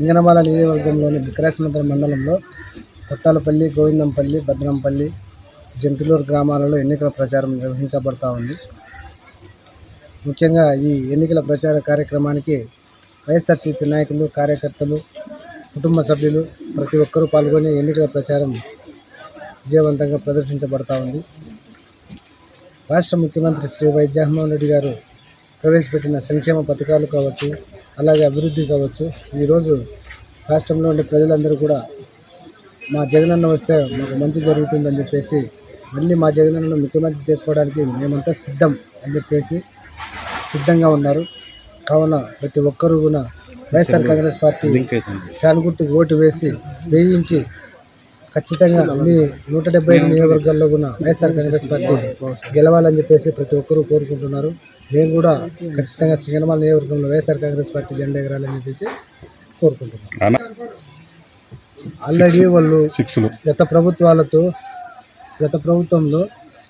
సింగనమాల నియోజకవర్గంలోని బిక్రాసముద్రం మండలంలో కొట్టాలపల్లి గోవిందంపల్లి భద్రంపల్లి జంతులూరు గ్రామాలలో ఎన్నికల ప్రచారం నిర్వహించబడతా ఉంది. ముఖ్యంగా ఈ ఎన్నికల ప్రచార కార్యక్రమానికి వైఎస్ఆర్సీపీ నాయకులు కార్యకర్తలు కుటుంబ సభ్యులు ప్రతి ఒక్కరూ పాల్గొని ఎన్నికల ప్రచారం విజయవంతంగా ప్రదర్శించబడతా ఉంది. రాష్ట్ర ముఖ్యమంత్రి శ్రీ వై జగన్మోహన్ రెడ్డి గారు ప్రవేశపెట్టిన సంక్షేమ పథకాలు కావచ్చు అలాగే అభివృద్ధి కావచ్చు ఈరోజు రాష్ట్రంలో ఉండే ప్రజలందరూ కూడా మా జగనన్న వస్తే మాకు మంచి జరుగుతుందని చెప్పేసి మళ్ళీ మా జగనన్నను ముఖ్యమంత్రి చేసుకోవడానికి మేమంతా సిద్ధం అని చెప్పేసి సిద్ధంగా ఉన్నారు. కావున ప్రతి ఒక్కరూ కూడా వైఎస్ఆర్ కాంగ్రెస్ పార్టీ ఫ్యాన్ గుర్తుకు ఓటు వేసి వేయించి ఖచ్చితంగా అన్ని నూట డెబ్బై ఐదు నియోజకవర్గాల్లో కూడా వైఎస్ఆర్ కాంగ్రెస్ పార్టీ గెలవాలని చెప్పేసి ప్రతి ఒక్కరూ కోరుకుంటున్నారు. మేము కూడా ఖచ్చితంగా సింగనమాల నియోజకవర్గంలో వైఎస్ఆర్ కాంగ్రెస్ పార్టీ జెండా ఎగరాలని చెప్పేసి కోరుకుంటున్నాం ఆల్రెడీ వాళ్ళు గత ప్రభుత్వాలతో గత ప్రభుత్వంలో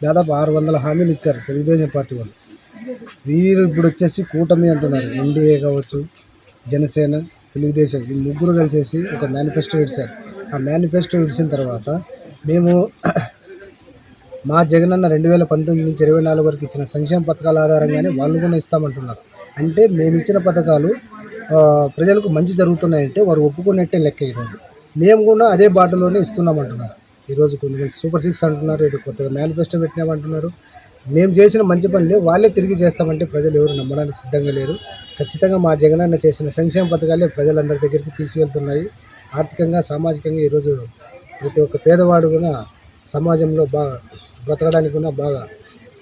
దాదాపు ఆరు వందల హామీలు ఇచ్చారు తెలుగుదేశం పార్టీ వాళ్ళు. వీరు ఇప్పుడు వచ్చేసి కూటమి అంటున్నారు. ఎన్డీఏ కావచ్చు జనసేన తెలుగుదేశం ఈ ముగ్గురు కలిసేసి ఒక మేనిఫెస్టో ఇచ్చారు ఆ మేనిఫెస్టో ఇచ్చిన తర్వాత మేము మా జగనన్న రెండు వేల పంతొమ్మిది నుంచి ఇరవై నాలుగు వరకు ఇచ్చిన సంక్షేమ పథకాల ఆధారంగానే వాళ్ళు కూడా ఇస్తామంటున్నారు. అంటే మేము ఇచ్చిన పథకాలు ప్రజలకు మంచి జరుగుతున్నాయంటే వారు ఒప్పుకున్నట్టే లెక్క ఈరోజు. మేము కూడా అదే బాటలోనే ఇస్తున్నామంటున్నారు. ఈరోజు కొన్ని సూపర్ సిక్స్ అంటున్నారు ఇది కొత్తగా మేనిఫెస్టో పెట్టినామంటున్నారు. మేము చేసిన మంచి పనులే వాళ్ళే తిరిగి చేస్తామంటే ప్రజలు ఎవరు నమ్మడానికి సిద్ధంగా లేరు. ఖచ్చితంగా మా జగనన్న చేసిన సంక్షేమ పథకాలే ప్రజలందరి దగ్గరికి తీసుకెళ్తున్నాయి. ఆర్థికంగా సామాజికంగా ఈరోజు ప్రతి ఒక్క పేదవాడు కూడా సమాజంలో బాగా బ్రతకడానికి కూడా బాగా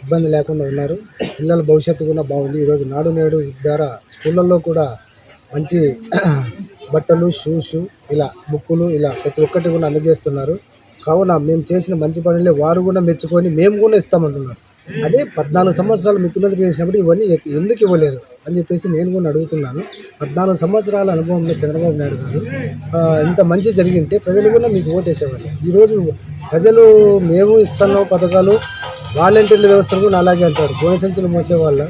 ఇబ్బంది లేకుండా ఉన్నారు. పిల్లల భవిష్యత్తు కూడా బాగుంది. ఈరోజు నాడు నేడు ద్వారా స్కూళ్ళల్లో కూడా మంచి బట్టలు షూస్ ఇలా బుక్కులు ఇలా ప్రతి ఒక్కటి కూడా అందజేస్తున్నారు. కావున మేము చేసిన మంచి పనులే వారు కూడా మెచ్చుకొని మేము కూడా ఇస్తామంటున్నారు. అదే పద్నాలుగు సంవత్సరాలు ముఖ్యమంత్రి చేసినప్పుడు ఇవన్నీ ఎందుకు ఇవ్వలేదు అని చెప్పేసి నేను కూడా అడుగుతున్నాను. పద్నాలుగు సంవత్సరాల అనుభవంలో చంద్రబాబు నాయుడు గారు ఇంత మంచి జరిగింటే ప్రజలు కూడా మీకు ఓటేసేవాళ్ళు ఈరోజు ప్రజలు మేము ఇస్తున్నాం పథకాలు వాలంటీర్ల వ్యవస్థలు కూడా అలాగే అంటారు. గోనె సంచులు మోసేవాళ్ళ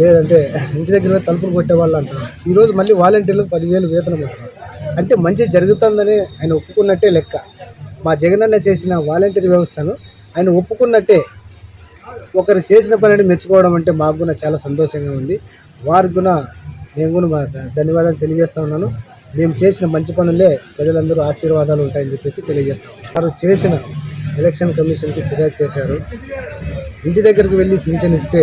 లేదంటే ఇంటి దగ్గర తలుపులు కొట్టే వాళ్ళు అంటారు. ఈరోజు మళ్ళీ వాలంటీర్లకు పదివేలు వేతనం అంటారు. అంటే మంచి జరుగుతుందని ఆయన ఒప్పుకున్నట్టే లెక్క. మా జగనన్న చేసిన వాలంటీర్ వ్యవస్థను ఆయన ఒప్పుకున్నట్టే ఒకరు చేసిన పనిని మెచ్చుకోవడం అంటే మాకు కూడా చాలా సంతోషంగా ఉంది. వారికి కూడా నేను కూడా మా ధన్యవాదాలు తెలియజేస్తా ఉన్నాను. మేము చేసిన మంచి పనులే ప్రజలందరూ ఆశీర్వాదాలు ఉంటాయని చెప్పేసి తెలియజేస్తాం వారు చేసిన ఎలక్షన్ కమిషన్కి ఫిర్యాదు చేశారు. ఇంటి దగ్గరికి వెళ్ళి పింఛన్ ఇస్తే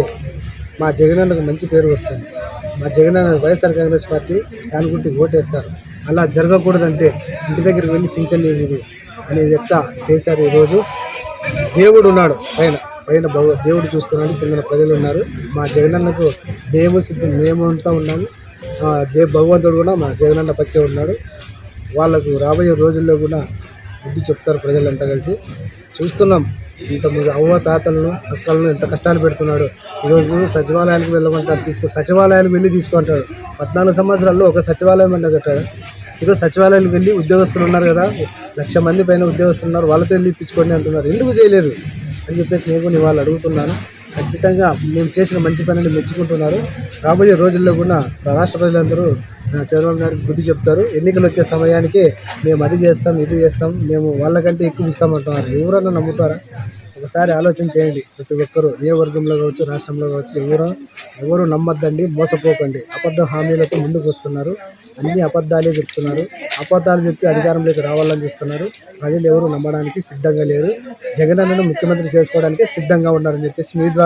మా జగనన్నకు మంచి పేరు వస్తుంది. మా జగనన్న వైఎస్ఆర్ కాంగ్రెస్ పార్టీ దాని గురించి ఓటేస్తారు. అలా జరగకూడదంటే ఇంటి దగ్గరికి వెళ్ళి పింఛన్ ఇవ్వదు అనేది ఎట్లా చేశారు ఈరోజు. దేవుడు ఉన్నాడు పైన పైన భగవ దేవుడు చూస్తున్నాడు కింద ప్రజలు ఉన్నారు. మా జగనన్నకు మేము సిద్ధం మేము అంతా ఉన్నాము. ఆ, దే భగవంతుడు కూడా మా జగనన్న పక్కే ఉన్నాడు. వాళ్ళకు రాబోయే రోజుల్లో కూడా బుద్ధి చెప్తారు ప్రజలంతా కలిసి. చూస్తున్నాం. ఇంత ముందు అవ్వ తాతలను అక్కలను ఎంత కష్టాలు పెడుతున్నాడు. ఈరోజు సచివాలయానికి వెళ్ళమంటారు తీసుకో సచివాలయాలకు వెళ్ళి తీసుకుంటాడు. పద్నాలుగు సంవత్సరాల్లో ఒక సచివాలయం ఉండగట్టాడు కట్టాడు. ఈరోజు సచివాలయానికి వెళ్ళి ఉద్యోగస్తులు ఉన్నారు కదా లక్ష మంది పైన ఉద్యోగస్తులు ఉన్నారు వాళ్ళతో వెళ్ళి ఇప్పించుకోండి అంటున్నారు. ఎందుకు చేయలేదు? అని చెప్పేసి నేను ఇవాళ అడుగుతున్నాను. ఖచ్చితంగా మేము చేసిన మంచి పనిని మెచ్చుకుంటున్నారు. రాబోయే రోజుల్లో కూడా రాష్ట్ర ప్రజలందరూ చంద్రబాబు నాయుడు బుద్ధి చెప్తారు ఎన్నికలు వచ్చే సమయానికి మేము అది చేస్తాం ఇది చేస్తాం మేము వాళ్ళకంటే ఎక్కువ ఇస్తామంటున్నారు. ఎవరన్నా నమ్ముతారా? ఒకసారి ఆలోచన చేయండి. ప్రతి ఒక్కరూ ఏ వర్గంలో కావచ్చు రాష్ట్రంలో కావచ్చు ఎవరు ఎవరు నమ్మద్దండి మోసపోకండి. అబద్ధ హామీలతో ముందుకు వస్తున్నారు. అన్ని అబద్ధాలే చెప్తున్నారు. అబద్ధాలు చెప్పి అధికారంలోకి రావాలని చూస్తున్నారు. ప్రజలు ఎవరు నమ్మడానికి సిద్ధంగా లేరు. జగనన్నను ముఖ్యమంత్రి చేసుకోవడానికి సిద్ధంగా ఉన్నారని చెప్పేసి మీ ద్వారా